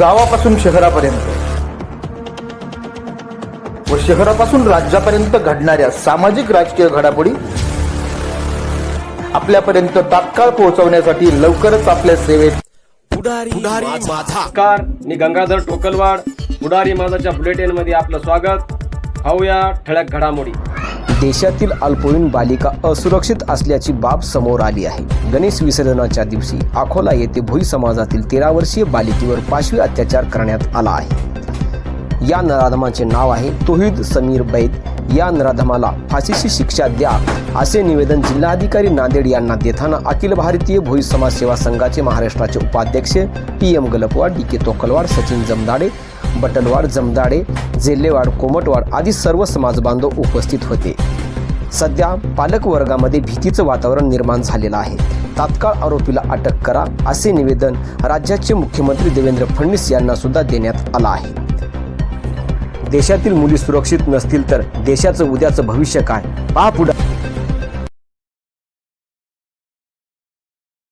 गावापासून शहरापर्यंत. व शहरापासून राज्यापर्यंत घडणाऱ्या सामाजिक राजकीय घडामोडी आपल्यापर्यंत तात्काळ पोहोचवण्यासाठी लवकरच आपल्या सेवेत पुढारी पुढारी माझा. नमस्कार मी गंगाधर टोकलवाड पुढारी माझाच्या बुलेटिनमध्ये आपलं स्वागत. पाहूया ठळक घडामोडी. देशातील अल्पवयीन बालिका असुरक्षित असल्याची बाब समोर आली आहे. गणेश विसर्जनाच्या दिवशी अकोला येथे भोई समाजातील तेरा वर्षीय बालिकेवर पाशवी अत्याचार करण्यात आला आहे. या नराधमाचे नाव आहे तोहिद समीर बैद. या नराधमाला फाशीची शिक्षा द्या असे निवेदन जिल्हाधिकारी नांदेड यांना देताना अखिल भारतीय भोई समाज सेवा संघाचे महाराष्ट्राचे उपाध्यक्ष P M Galapwad D K Tokalwad Sachin Jamdade Batalwad Jamdade Jellewad Komatwad आदी सर्व समाजबांधव उपस्थित होते. सध्या पालक वर्गामध्ये भीतीचं वातावरण निर्माण झालेलं आहे. तात्काळ आरोपीला अटक करा असे निवेदन राज्याचे मुख्यमंत्री देवेंद्र फडणवीस यांना सुद्धा देण्यात आलं आहे. देशातील मुली सुरक्षित नसतील तर देशाचं उद्याचं भविष्य काय? पहा पुढे